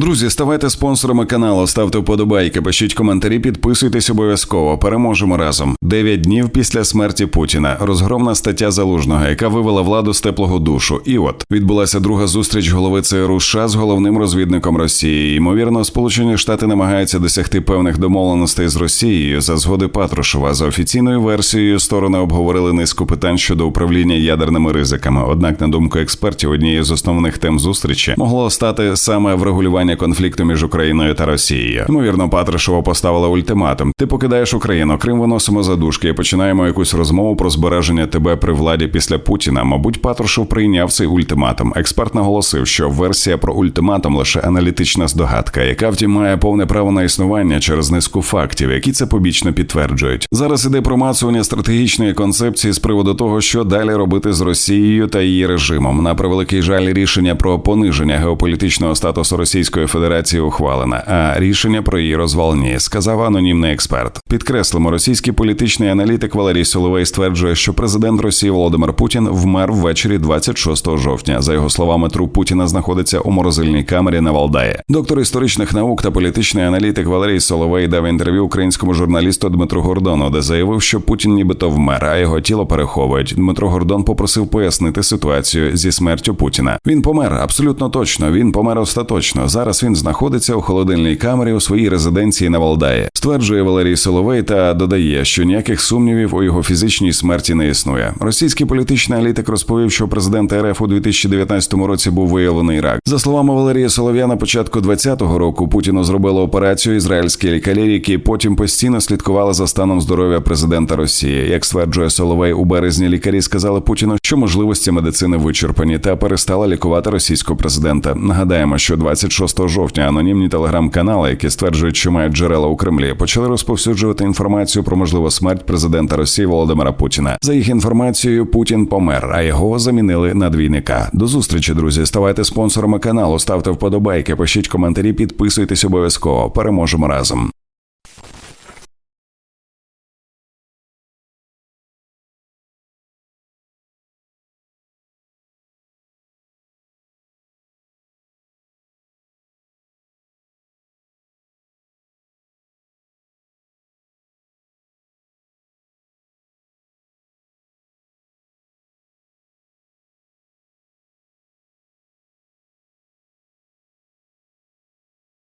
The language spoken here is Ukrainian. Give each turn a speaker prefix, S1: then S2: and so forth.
S1: Друзі, ставайте спонсорами каналу, ставте вподобайки, пишіть коментарі, підписуйтесь обов'язково. Переможемо разом. Дев'ять днів після смерті Путіна. Розгромна стаття залужного, яка вивела владу з теплого душу. І от відбулася друга зустріч голови ЦРУ США з головним розвідником Росії. Ймовірно, Сполучені Штати намагаються досягти певних домовленостей з Росією за згоди Патрушева. За офіційною версією сторони обговорили низку питань щодо управління ядерними ризиками. Однак, на думку експертів, однією з основних тем зустрічі могло стати саме врегулювання конфлікту між Україною та Росією. Ймовірно, Патрушева поставила ультиматум: ти покидаєш Україну, Крим виносимо за дужки і починаємо якусь розмову про збереження тебе при владі після Путіна. Мабуть, Патрушев прийняв цей ультиматум. Експерт наголосив, що версія про ультиматум лише аналітична здогадка, яка втім має повне право на існування через низку фактів, які це побічно підтверджують. Зараз іде промацування стратегічної концепції з приводу того, що далі робити з Росією та її режимом. На превеликий жаль, рішення про пониження геополітичного статусу Російської Федерації ухвалене, а рішення про її розвал ні, сказав анонімний експерт. Підкреслимо, російський політичний аналітик Валерій Соловей стверджує, що президент Росії Володимир Путін вмер ввечері 26 жовтня. За його словами, труп Путіна знаходиться у морозильній камері на Валдаї. Доктор історичних наук та політичний аналітик Валерій Соловей дав інтерв'ю українському журналісту Дмитру Гордону, де заявив, що Путін нібито вмер, а його тіло переховують. Дмитро Гордон попросив пояснити ситуацію зі смертю Путіна. Він помер абсолютно точно. Він помер остаточно. Зараз він знаходиться у холодильній камері у своїй резиденції на Валдаї. Стверджує Валерій Соловей та додає, що ніяких сумнівів у його фізичній смерті не існує. Російський політичний аналітик розповів, що президент РФ у 2019 році був виявлений рак. За словами Валерія Солов'я, на початку 2020 року Путіну зробили операцію ізраїльські лікарі, які потім постійно слідкували за станом здоров'я президента Росії. Як стверджує Соловей, у березні лікарі сказали Путіну, що можливості медицини вичерпані та перестала лікувати російського президента. Нагадаємо, що 26 жовтня анонімні телеграм-канали, які стверджують, що мають джерела у Кремлі, почали розповсюджувати інформацію про можливу смерть президента Росії Володимира Путіна. За їх інформацією, Путін помер, а його замінили на двійника. До зустрічі, друзі. Ставайте спонсорами каналу, ставте вподобайки, пишіть коментарі, підписуйтесь обов'язково. Переможемо разом.